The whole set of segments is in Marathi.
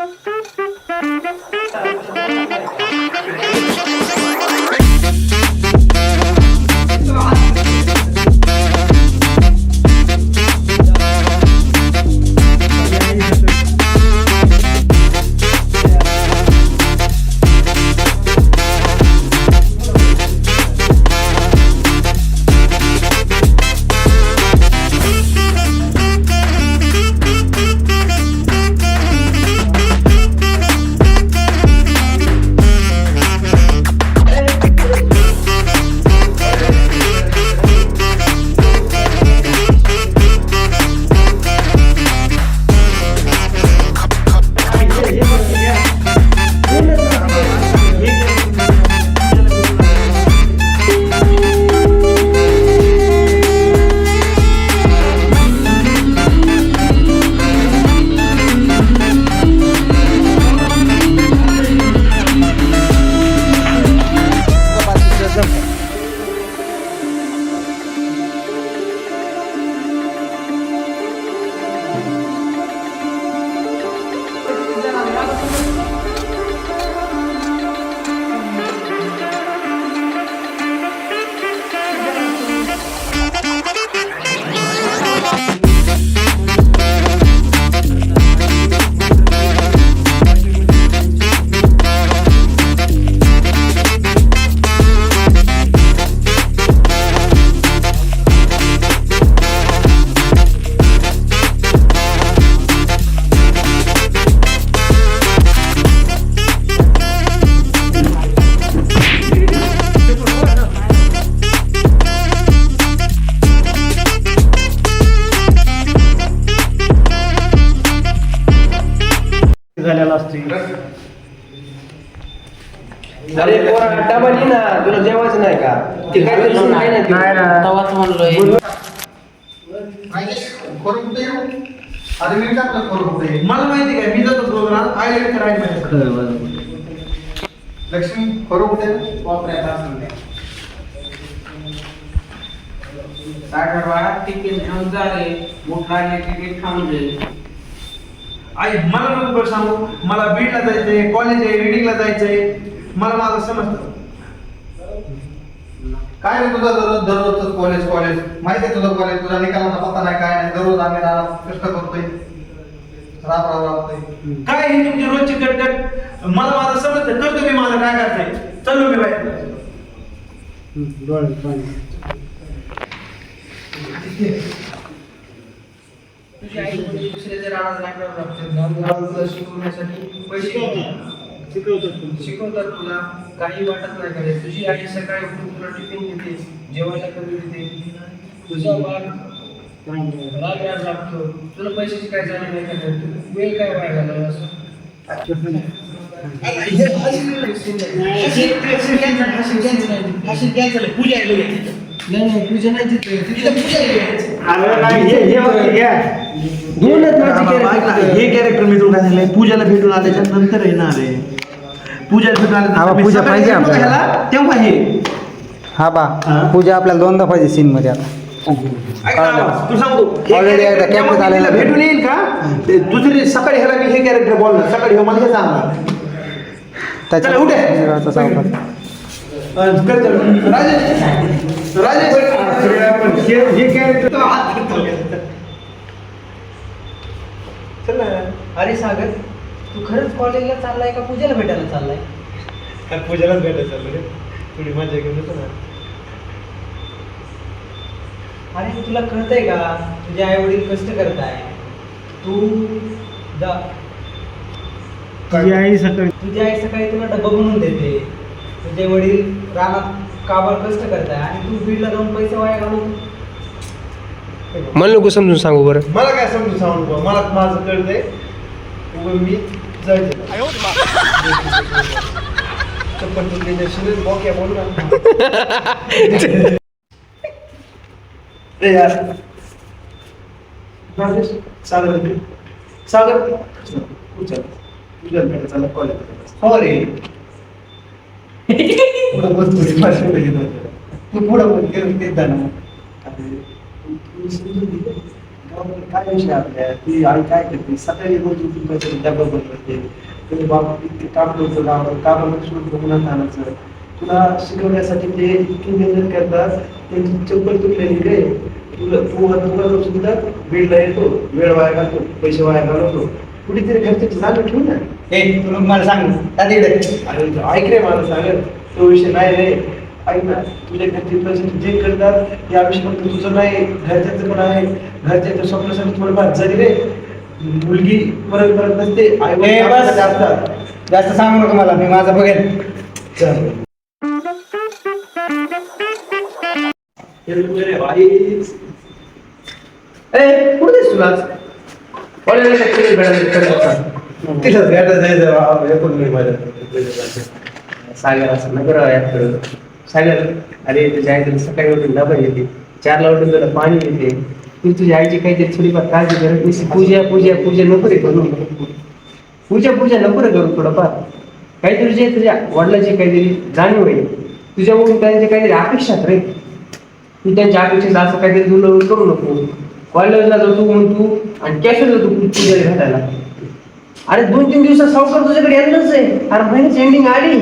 Thank you. झालेला असते. अरे पोरा डबा दे ना तुला जेवायचं नाही का? ते सुरू आहे ना ते. नाही ना. तवाच म्हणलोय. येऊ? मला माहिती काय मी जातो प्रोग्राम आय करायला लक्ष्मी करू कुठे येऊ? सागर बाळा तिकीट घेऊन जा रे. मोठ लागले तिकीट थांबले आई मला नको बरं सांगू? मला बीडला जायचंय कॉलेज आहे रिडिंगला जायचंय. मला माझं समजतं. काय रे तुझं दररोज दररोजच कॉलेज कॉलेज माहिती आहे तुझं कॉलेज तुझा निकालाचा पत्ता नाही काय नाही. दररोज आम्ही राहणार कष्ट करतोय. राब राब राबतोय काय ही तुमची रोजची कटकट मला माझं समजतं. करतो मी माझं. काय करताय? चलो मी बाहेर. तुझी आई म्हणजे दुसऱ्याच्या रानात राखण्यावर लागते गावगावाला तुला शिकवण्यासाठी पैसे शिकवतात तुला काही वाटत नाही करे तुझी आई सकाळी उठून तुला टिफिन देते जेवायला कमी देते तुझा बाळ राग राग लागतो तुला पैशाची काय जाणीव नाही करत वेळ काय वाया घालवला असं नाही नाही पूजा नाही तिथे. तिथे पूजा दोनच हे कॅरेक्टर मी तुला काय सांगितलंय पूजाला भेटून आल्याच्यानंतर आहे ना रे पूजाला भेटून हा, आल्यानंतर पूजा पाहिजे सकाळी आपल्याला. ह्याला, तेव्हा हे. हा बा पूजा आपल्याला दोनदा पाहिजे सीन मध्ये. आता ऐक ना, तू सांगतो हे Already character एकदा जेव्हा capture झालेलं तिला आहे. भेटून येईल का? ते दुसरी सकाळी ह्याला मी हे कॅरेक्टर बोलणार सकाळी हे मला हे सांगणार. चला, उठे. त्याच्या सावकाश. चल. राजेश राजेश चल ना. अरे सागर तू खरंच कॉलेजला चाललाय का पूजेला भेटायला चाललाय पूजालाच भेटायचं चाललो रे थोडी मजा घेऊन येतो ना अरे तुला कळतंय का तुझे आई वडील कष्ट करताय तू द तुझी आई सकाळी तुझी आई सकाळी तुला डबा बनवून देते तुझे वडील रानात काबार कष्ट करताय आणि तू बीडला जाऊन पैसे वाया घालून मला नको समजून सांगू बरं. मला काय समजून सांगू बा मला माझं कळतंय. मी जायचं. चप्पल तुटली दर्शन बॉक्या बोल ना ए यार. राजेश, सागर. सागर. उचल. उचल भेटा चला कॉलेज हो तू पुढं देत जा काय विषय आपल्या ती आई काय करते सकाळी रोज उठून काहीतरी डबा बनवते इतके काम करतो गावावर कामाला आणायचं तुला शिकवण्यासाठी ते इतकी मेहनत करतात त्यांची चप्पल तुटलेली रे तुला तू तुला सुद्धा वेळला येतो वेळ वाया घालतो पैसे वाया घालवतो कुठेतरी घरचे जागा ठेवू ना ए तुला मला सांग. त्या तिकडे. अरे ऐक रे मला सांगत तो विषय नाही रे. ऐक ना तुझ्या घरचे पैसे जे करतात या विषयी फक्त तुझं नाही घरच्याचं पण आहे. घरच्याच्या स्वप्नासाठी थोडंफार जरी रे. मुलगी परत परत नसते आई ए, बस. असतात जास्त सांगू नका मला मी माझं बघेन. चल. ए, कुठे तुला आज? कॉलेजला तिथं भेटायला जायचं बाबा, हे पण नाही माझ्या. सागर असं नको राव याकडं. सागर अरे तुझ्या आई तुला सकाळी उठून डबा येते चारला उठून तुला पाणी येते तू तुझ्या आईची काहीतरी थोडीफार काळजी करत नाही. पूजा पूजा पूजा नको रे करू. पूजा पूजा नको रे करू थोडंफार. काहीतरी तुझ्या तुझ्या वडिलाची काहीतरी जाणीव आहे तुझ्याकडून त्यांच्या काहीतरी अपेक्षा रे. तू त्यांच्या अपेक्षेचं असं काहीतरी दुर्लक्ष करू नको. कॉलेजला जातो म्हणून तू आणि कॅफेला जातो पूजेला भेटायला. अरे दोन तीन दिवसात सावकार तुझ्याकडे येणारच आहे. अरे महिन्याची एंडिंग आली.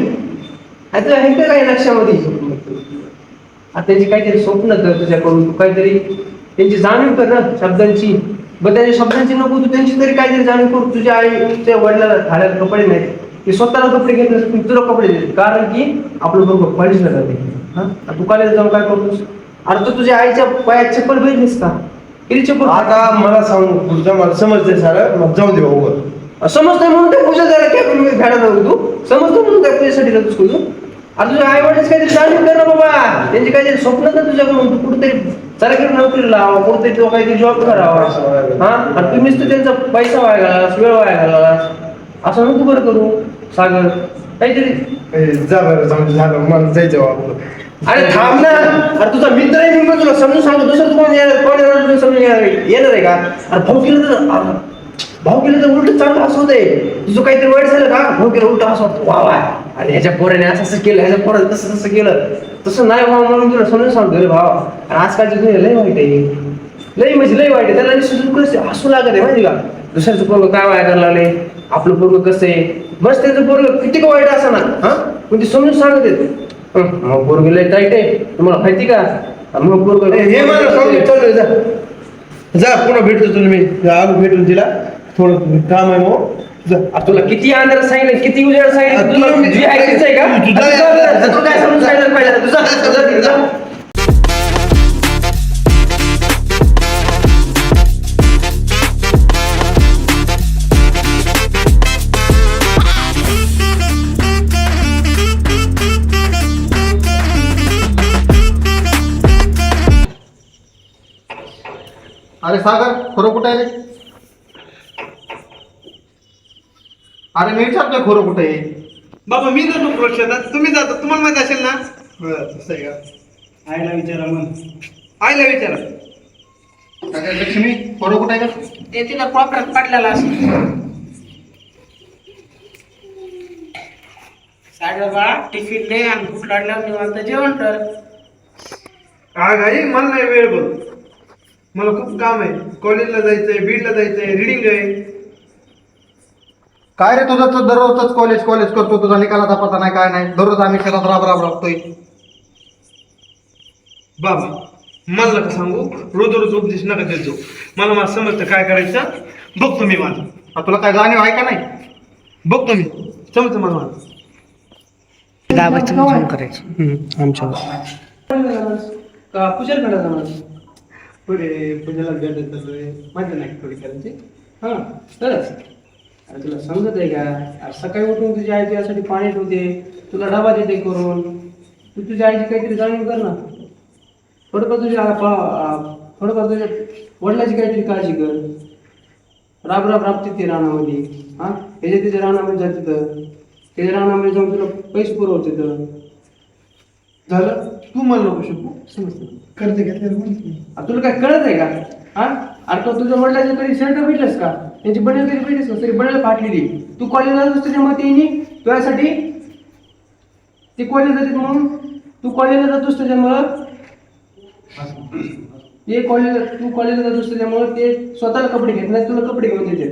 अरे तुला हे काय लक्षामध्ये? आता त्यांची काहीतरी स्वप्न कर तुझ्याकडून. तू काहीतरी त्यांची जाणीव कर ना शब्दांची. बरं त्यांच्या शब्दांची नको तू त्यांची तरी काहीतरी जाणीव कर. तुझ्या आई तुझ्या वडिलाला घालायला कपडे नाहीत. ते स्वतःला कपडे घेत नसतील तुला कपडे देतात कारण की आपलं बरोबर कॉलेजला जाते. हा? तू कॉलेजला जाऊन काय करतोस? अरे तू तुझ्या आईच्या पायात चप्पल बघितलीस का? किती चप्पल आता मला सांग पुढचं मला समजते सारं. मग जाऊन दे भाऊ समजतंय म्हणून काय पूजा द्यायला काय मी भेटा जाऊ तू. समजतो म्हणून काय पूजेसाठी जातोस तू अरे तुझ्या आई वडिलांची काहीतरी जाणीव कर ना बाबा. त्यांची काहीतरी स्वप्न तर तुझ्याकडून तू कुठेतरी सरकारी नोकरी लावा कुठेतरी तो काहीतरी जॉब करावा. हा? आणि तुम्हीच तू त्यांचा पैसा वाया घालास वेळ वाया घालास असं नको बरं करू सागर. काहीतरी. जा बरं जाऊन दे, झालं मला जायचं बाबा. अरे थांब ना. अरे तुझा मित्र आहे मी तुला समजून सांगतो. दुसरं तू कोण येणार? कोण येणार? तुला समजून येणार? येणार आहे का? अरे भाऊ केलं तर भाऊ केलं तर उलट चांगलं हसवत आहे तुझं काहीतरी वाईट झालं का? भाऊ केलं उलट हसवत वा वा. आणि ह्याच्या पोराने असं असं केलं ह्याच्या पोराने तसं तसं केलं. तसं नाही भाऊ म्हणून तुला समजून सांगतो रे भावा. आणि आजकालची दुनिया लय वाईट आहे. लय म्हणजे लय वाईट आहे. त्याला सुचून कसं हसू लागत आहे माहिती का? दुसऱ्याचं पोरग काय वाया करायला लागले? आपलं पोरग कसं आहे? बस त्याचं पोरग किती का वाईट असं ना हा? पण ते समजून सांगत आहेत. मग पोरग लय टाईट आहे. तुम्हाला माहिती का? मग पोरग हे मला सांग चालू जा. जा पुन्हा भेटतो मी. आलो भेटून तिला. थोडं काम आहे मग जा. आ, तुला किती अंधार सांगितलं किती उजेड सांगितलं तुला तुला मी- तुझी ऐकायचं आहे का? तू- तुझं- आ, तुझं- तुझं काय समजून सांगितलं पाहिजे? तुझा अरे सागर खरं कुठं आहे रे अरे मी विचारतोय खरं कुठं आहे? बाबा मी जातो प्रक्षातात तुम्ही जाता. तुम्हाला माहीत असेल ना? बरं, तसं आहे का? आईला विचारा मग. आईला विचारा. लक्ष्मी खरं कुठं आहे का? ते तिथं कोपऱ्यात पडलेला असं साडे बाळा टिफिन दे आणि भूक लागल्यावर निवांत जेवण कर. मला नाही वेळ बघ मला खूप काम आहे. कॉलेजला जायचंय बीडला जायचंय रिडिंग आहे. काय रे तुझं? तर दररोजच कॉलेज कॉलेज करतो. तुझा निकालाचा पता नाही काय नाही. दररोज आम्ही शेतात राब राब राबतोय. बाबा मला नका सांगू. रोज रोज उपदेश नका देत. जाऊ मला मला समजतं काय करायचं. बघतो मी माझं. आ, तुला काय जाणीव आहे का नाही? बघतो मी. समजतं मला माझं. दाबायचं करायचं. आमच्या का पूजेला भेटा जाणार पुढे पूजेला भेटत चाललोय माहिती नाही थोडी करायची हा तरच. अरे तुला समजत आहे का अरे सकाळी उठून तुझ्या आई तुझ्यासाठी पाणी ठेवते तुला डबा देते करून. तू तुझ्या आईची काहीतरी जाणीव कर ना. थोडंफार तुझ्या पा- थोडंफार तुझ्या वडिलाची काहीतरी काळजी कर. राब राब राबते ते रानामध्ये. हा? त्याच्या त्याच्या रानामध्ये जाते तर त्याच्या रानामध्ये जाऊन तुला पैसे पुरवते तर झालं? तू मला नको शिकू. समजतं. करते घेतलं आ, तुला काय कळत आहे का? हा? अरे तो तुझ्या वडिलाचे कधी शर्ट भेटलंस का? त्यांची बनेल कधी भेटलीस का? तरी बनेल फाटलेली तू कॉलेजला जातोस तुझ्या मते येईनी तुझ्यासाठी ते कॉलेज जाते म्हणून. तू कॉलेजला जातोस त्याच्यामुळं. ते कॉलेज तू कॉलेजला जात असतो त्यामुळे ते स्वतःला कपडे घेत नाही तुला कपडे घेऊन देते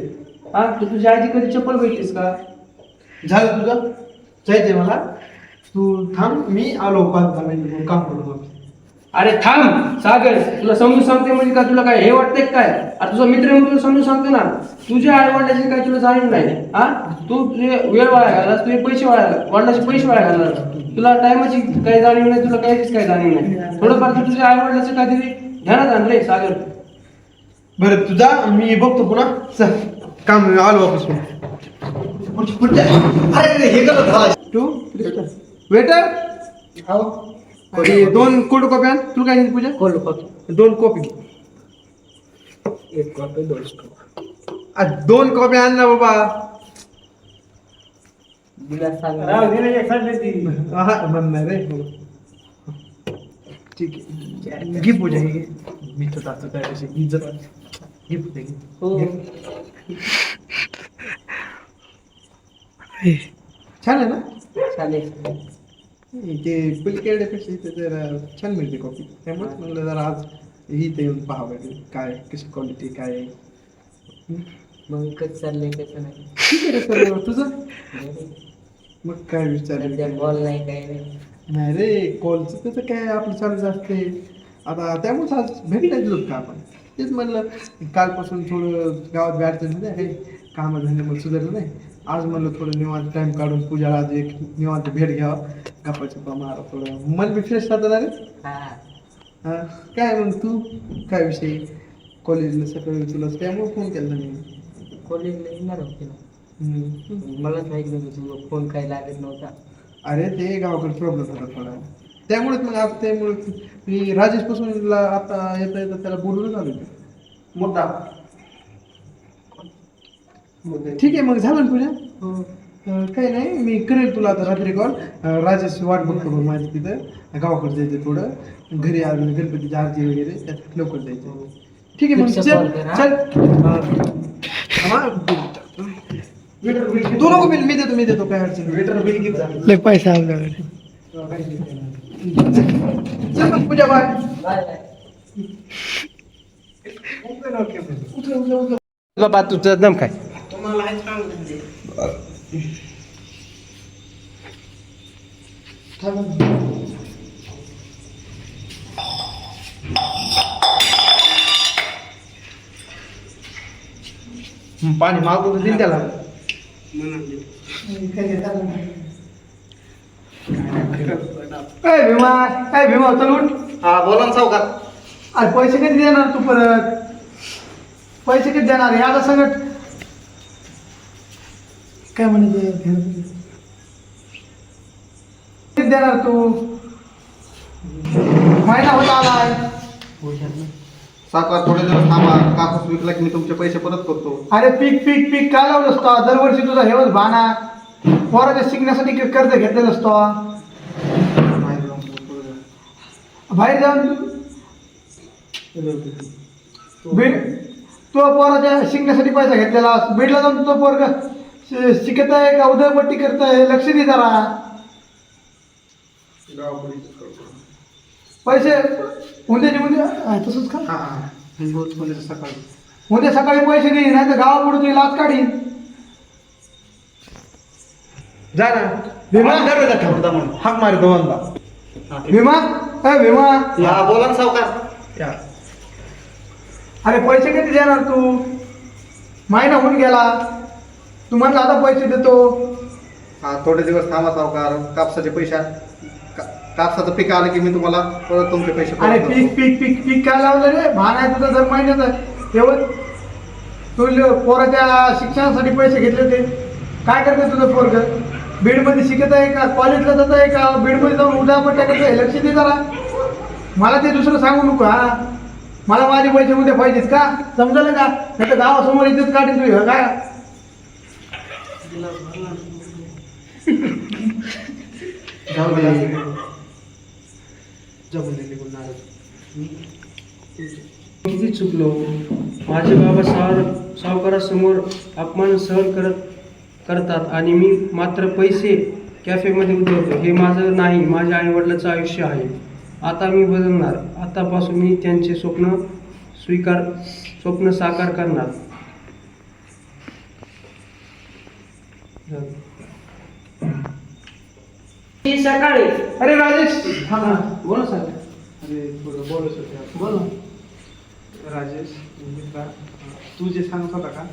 हा? तू तुझ्या आईची कधी चप्पल भेटलीस का? झालं तुझं? जायचंय मला? तू थांब मी आलो पाच दहा मिनिटं काम करू मग. अरे थांब सागर तुला समजून सांगते म्हणजे का? तुला काय हे वाटतंय काय? अरे तुझा मित्र म्हणून तुला समजून सांगतो ना. तुझ्या आई वडिलांची काय तुला जाणीव नाही हा? तू तुझे वेळ वाया घाललास तुझे पैसे वाया वडिलांचे पैसे वाया घालणार. तुला टायमाची काही जाणीव नाही तुला काहीच काही जाणीव नाही. थोडंफार तू तुझ्या आई वडिलांचं काहीतरी ध्यानात आणलंय सागर. बरं तुझा मी बघतो पुन्हा. चल काम आलो ऑफिस अरे हे करत झाला? टू वेटर दोन कोल्ड कॉपी आण. तुला काय पूजा? कोल्ड कॉफ़ी दोन कॉपी. एक कॉफ़ी दोन आ, दोन कॉपी आण ना बाबा. हा, म्हणणार रे ठीक आहे. घे पूजा हे घे. मी तर जातो काय अशी इज़्ज़त घे पूजा घे. हो. छान आहे ना? चालेल ते पलीकडेपेक्षा इथे जरा छान मिळते कॉफी त्यामुळे म्हणलं जरा आज इथे येऊन पाहावं काय कशी क्वालिटी काय? आहे मग कसं चाललंय कसं नाही ठीक आहे रे सर तुझं? मग काय विचार बॉल नाही काही नाही. नाही रे कॉलचं त्याचं काय आपलं चालूच असते. आता त्यामुळेच आज भेटले लोक का आपण? तेच म्हणलं कालपासून थोडं गावात गाडचं म्हणजे हे कामं धंद्यामध्ये सुधारलं नाही. आज म्हणलं थोडं निवांत टाइम काढून पूजाला आज एक निवांत भेट घ्यावा. गप्पा मारा थोडं. मन बी फ्रेश राहतं ना रे? हा. काय मग तू? काय विषय? कॉलेजला सकाळी तुला त्यामुळे फोन केला मी कॉलेजला येणार होते ना. मलाच माहीत नव्हतं तुझा फोन काही लागत नव्हता. अरे ते गावाकडे प्रॉब्लेम होता थोडा. त्यामुळेच मग आता त्यामुळे मी राजेशपासून आता येता येता त्याला बोलूनच आलो. मुद्दा ठीक आहे मग झालं ना तुझ्या अं, काही नाही मी करेल तुला आता रात्री कॉल राजेश वाट बघतो बघ माझी तिथं. गावाकडे जायचं थोडं. घरी आज गणपतीची आरती वगैरे त्यात लवकर जायचं. ठीक आहे मग चल हा? चल. हा. हा. तू नको बिल मी देतो मी देतो काय अडचण नाही. वेटर बिल किती झालं? लय पैसा चल मग पूजा बाय बाबा तुझं दम काय? पाणी मागवतो दिन त्याला. ए भीमा ए भीमा चल उठ. हा बोला ना सावकार. अरे पैसे कधी देणार तू परत? पैसे कधी देणार? आता सगळं काय म्हणायचं देणार तू महिना होत आलाय. सावकार थोडे दिवस थांबा. कापूस विकला की मी तुमचे पैसे परत करतो. अरे पीक पीक पीक का लावलं असतो? दरवर्षी तुझा हेवच भाना. पोराच्या शिकण्यासाठी कर्ज घेतलेलं असतो. बाहेर जाऊन बीड तो पोराच्या शिकण्यासाठी पैसा घेतलेला. बीडला जाऊन तो पोरग शिकत आहे का? उदयपट्टी करत आहे लक्ष दे जरा. पैसे उद्याचे उद्या. तसंच का मी बोलतो म्हणजे सकाळी. उद्या सकाळी पैसे दे नाही तर गावापुढे तुझी लाच काढीन. जा ना? दरवाजा ठेव हाक मारे दोनदा भीमा अय भीमा हा बोला ना सावकार. या. अरे पैसे कधी देणार तू? महिना होऊन गेला. तू म्हणला आता पैसे देतो. हा थोडे दिवस थांबा सावकार. कापसाचे पैसे का- कापसाचं पीक आलं की मी तुम्हाला परत तुमचे पैसे परत अरे करतो. पीक पीक पीक पीक काय लावलं रे? भान आहे तुझं दर महिन्याचं. तेव्हा तू ल- पोराच्या शिक्षणासाठी पैसे घेतले होते. काय करते तुझं पोरग? बीडमध्ये शिकत आहे का? कॉलेजला जात आहे का? बीडमध्ये जाऊन उद्यापट्ट्या करत आहे लक्ष दे जरा. मला ते दुसरं सांगू नको हा. मला माझे पैसे उद्या पाहिजेत का? समजलं का? नाही तर गावासमोर इज्जत काढीन तुझी काय जाऊ दे निघून किती चुकलो? माझे बाबा सावर सावकारासमोर अपमान सहन करत करतात आणि मी मात्र पैसे कॅफेमध्ये उतरवतो हे माझं नाही माझ्या आईवडिलाचं आयुष्य आहे. आता मी बदलणार. आतापासून मी त्यांचे स्वप्न स्वीकार स्वप्न साकार करणार. मी सकाळी अरे राजेश हा ना. बोला सर. अरे थोडं बोलत होते बोला राजेश मित्रा तू जे सांगत होता का?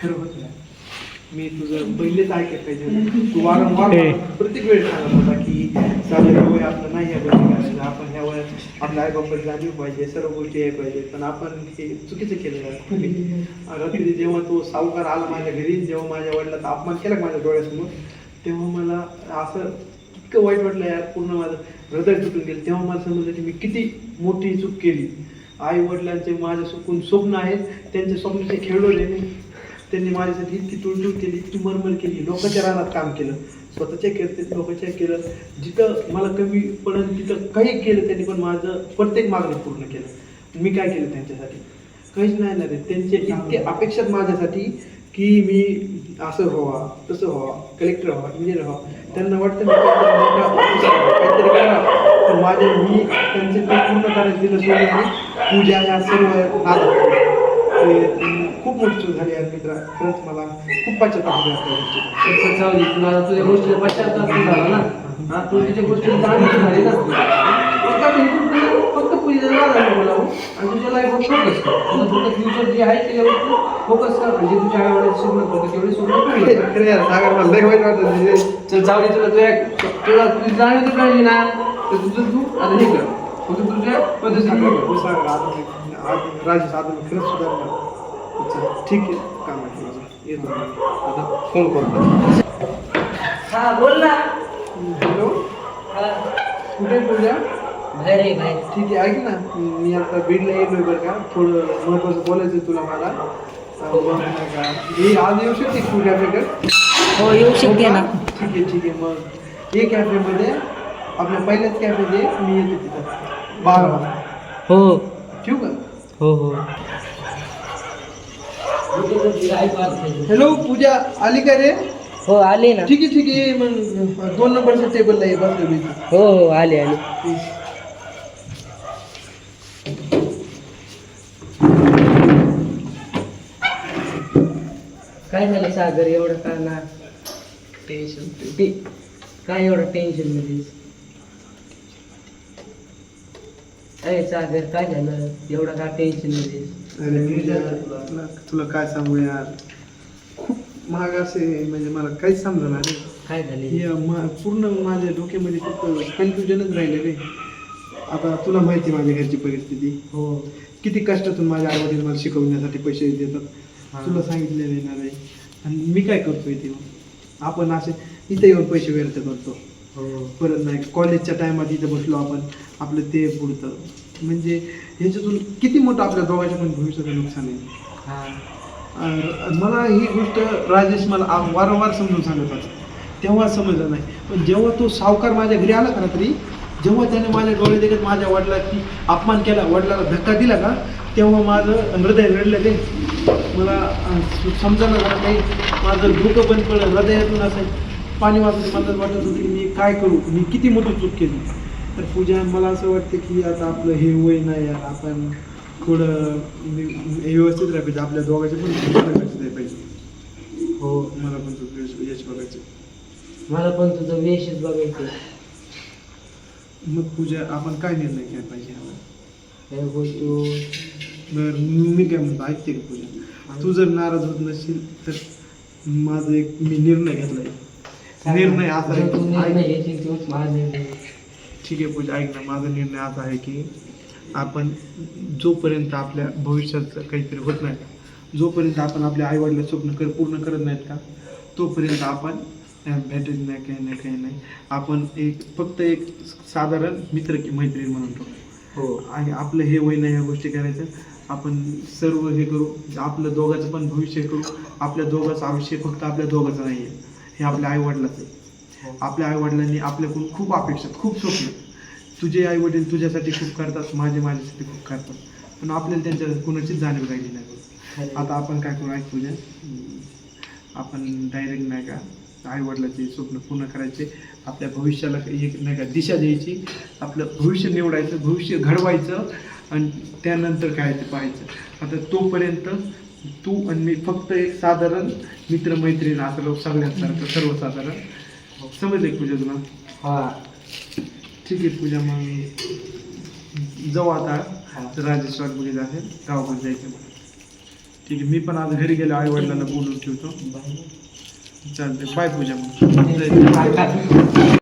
खरं होत नाही मी तुझं पहिलेच ऐकत पाहिजे तू वारंवार. प्रत्येक वेळेस सांगत होता की चालेल ह्या वय आपलं नाही या गोष्टी करायचं. आपण ह्या वयात आपल्या आईबापाची जाणीव पाहिजे सर्व गोष्टी आहे पाहिजे. पण आपण हे चुकीचं केलं रात्री जेव्हा तो सावकार आला माझ्या घरी जेव्हा माझ्या वडिलाचा अपमान केला माझ्या डोळ्यासमोर तेव्हा मला असं इतकं वाईट वाटलं यार पूर्ण माझं हृदय तुटून गेलं. तेव्हा मला समजलं की मी किती मोठी चूक केली. आई वडिलांचे माझे सुकून स्वप्न आहेत त्यांचे स्वप्नाचे खेळवले. त्यांनी माझ्यासाठी इतकी तुळतुळ केली इतकी मरमर केली. लोकांच्या रानात काम केलं. स्वतःच्या केलं लोकांच्या केलं जिथं मला कमी पडत तिथं काही केलं त्यांनी पण माझं प्रत्येक मागणं पूर्ण केलं. मी काय केलं त्यांच्यासाठी? काहीच नाही ना रे. त्यांचे इतके अपेक्षात माझ्यासाठी की मी असं व्हावा तसं व्हावा कलेक्टर व्हावा इंजिनियर व्हावा. त्यांना वाटतं काहीतरी करा पण माझे मी त्यांचे पूर्ण करायचं दिलं सोडून आणि पूजा या सर्व नाद खूप चूक झाली यार मित्रा. खरंच मला खूप पश्चाताप होतो या त्या गोष्टीचा. तसं जाऊ दे तुला आता तुझ्या गोष्टीला पश्चाताप नाही झाला ना? हा तू तुझ्या गोष्टीला जाणीव झाली ना? फक्त झालं आणि तुझ्या लाईफवर फोकस कर. तुझं फक्त फ्युचर जे आहे त्याच्यावर फोकस कर. म्हणजे तुझ्या आई वडिलांचे स्वप्न करतो तेवढे स्वप्न पूर्ण कर. खरं यार सागर मला लय वाईट वाटत चल जाऊ दे तुला तुझ्या तुला तुझी जाणीव तर कळली ना? तर तुझं तू आता हे कर. फक्त तुझ्या पद्धतीने कर. सागर आता आता मी खरंच ठीक आहे काम आहे माझं. येतो आता फ़ोन करतो हा बोल ना। हॅलो कुठे आहे पूजा बाहेर बाहेर ठीक आहे ऐक ना मी आता बीडला येलोय बरं का थोडं महत्वाचं बोलायचं तुला मला मी आज येऊ शकते तू कॅफेकडे हो येऊ शकते ना। ठीक आहे ठीक आहे मग। ये कॅफेमध्ये आपल्या पहिल्याच कॅफेमध्ये मी येते तिथं बारा वाजता हो ठेवू का हो हो. हॅलो पूजा आली का रे? हो आले ना. ठीक आहे ठीक आहे. मग दोन नंबरच्या टेबलला ये बसलो मी. हो हो आले आले. काय झालं सागर? एवढं का ना? टेन्शन काय एवढं टेन्शनमध्ये? अरे सागर काय झालं एवढं का टेन्शनमध्ये अरे मी तुला तुला काय सांगू यार? खूप महाग असे म्हणजे मला काहीच समजणार रे. काय झाले? हे मा- पूर्ण माझ्या डोक्यामध्ये फक्त कन्फ्युजनच राहिले रे. आता तुला माहिती आहे माझ्या घरची परिस्थिती. हो. किती कष्टातून माझ्या आईवडील मला शिकवण्यासाठी पैसे देतात. तुला सांगितलेलं आहे ना रे. आणि मी काय करतोय ते आपण असे इथे येऊन पैसे व्यर्थ करतो. परत नाही कॉलेजच्या टायमात इथं बसलो आपण आपलं ते पुढतं म्हणजे ह्याच्यातून किती मोठं आपल्या दोघांच्या पण भविष्याचं नुकसान आहे. मला ही गोष्ट राजेश मला वारंवार समजून सांगत होता. तेव्हा समजलं नाही. पण जेव्हा तो सावकार माझ्या घरी आला का रात्री जेव्हा त्याने माझ्या डोळे देखत माझ्या वडिलाची अपमान केला वडिलाला धक्का दिला का तेव्हा माझं हृदय रडलं ते. मला समजायला झालं काही माझं डोकं पण पडलं हृदयातून असं पाणी वाचत मला वाटत होतं की मी काय करू? मी किती मोठी चूक केली? तर पूजा मला असं वाटतं की आता आपलं हे वय नाही यार आपण थोडं व्यवस्थित राहायला पाहिजे. आपल्या दोघांचे पण व्यवस्थित पाहिजे हो मला पण तुझं यश- बघायचं. मला पण तुझं वेशच बघायचं मग पूजा आपण काय निर्णय घ्यायला पाहिजे? काय बोलतो बरं मी काय म्हणतो ऐकते का पूजा? तू जर नाराज होत नसेल तर माझा एक मी निर्णय घेतलाय. निर्णय असा आहे की- ठीक आहे पूजा ऐक ना माझा निर्णय असा आहे की आपण जोपर्यंत आपल्या भविष्याचं काहीतरी होत नाही जोपर्यंत आपण आपल्या आईवडिला स्वप्न कर पूर्ण करत नाहीत का तोपर्यंत आपण भेटत नाही काही नाही काही नाही. आपण एक फक्त एक साधारण मित्र की मैत्रीण म्हणतो हो. आणि आपलं हे वय नाही ह्या गोष्टी करायचं. आपण सर्व हे करू आपलं दोघांचं पण भविष्य करू. आपल्या दोघांचं आयुष्य फक्त आपल्या दोघांचं नाही आहे हे आपल्या आईवडिलाचं आहे. आपल्या आईवडिलांनी आपल्याकडून खूप अपेक्षा खूप स्वप्न. तुझे आईवडील तुझ्यासाठी खूप करतात माझे माझ्यासाठी खूप करतात. पण आपल्याला त्यांच्या कुणाचीच जाणीव राहिली नाही. आता आपण काय करू ऐक तुझ्या आपण डायरेक्ट नाही का आईवडिलाचे स्वप्न पूर्ण करायचे. आपल्या भविष्याला एक नाही का दिशा द्यायची. आपलं भविष्य निवडायचं भविष्य घडवायचं. आणि त्यानंतर काय ते पाहायचं. आता तोपर्यंत तू आणि मी फक्त एक साधारण मित्रमैत्रीण असं लोक सगळ्यांसारखं सर्वसाधारण. समजले पूजा तुला? हा. ठीक आहे पूजा मग जाऊ आता. राजेश्वर बघितलं असेल गावाकडे जायचं मला ठीक आहे मी पण आज घरी गेलो आई वडिलांना बोलून ठेवतो. चालतंय बाय पूजा मग.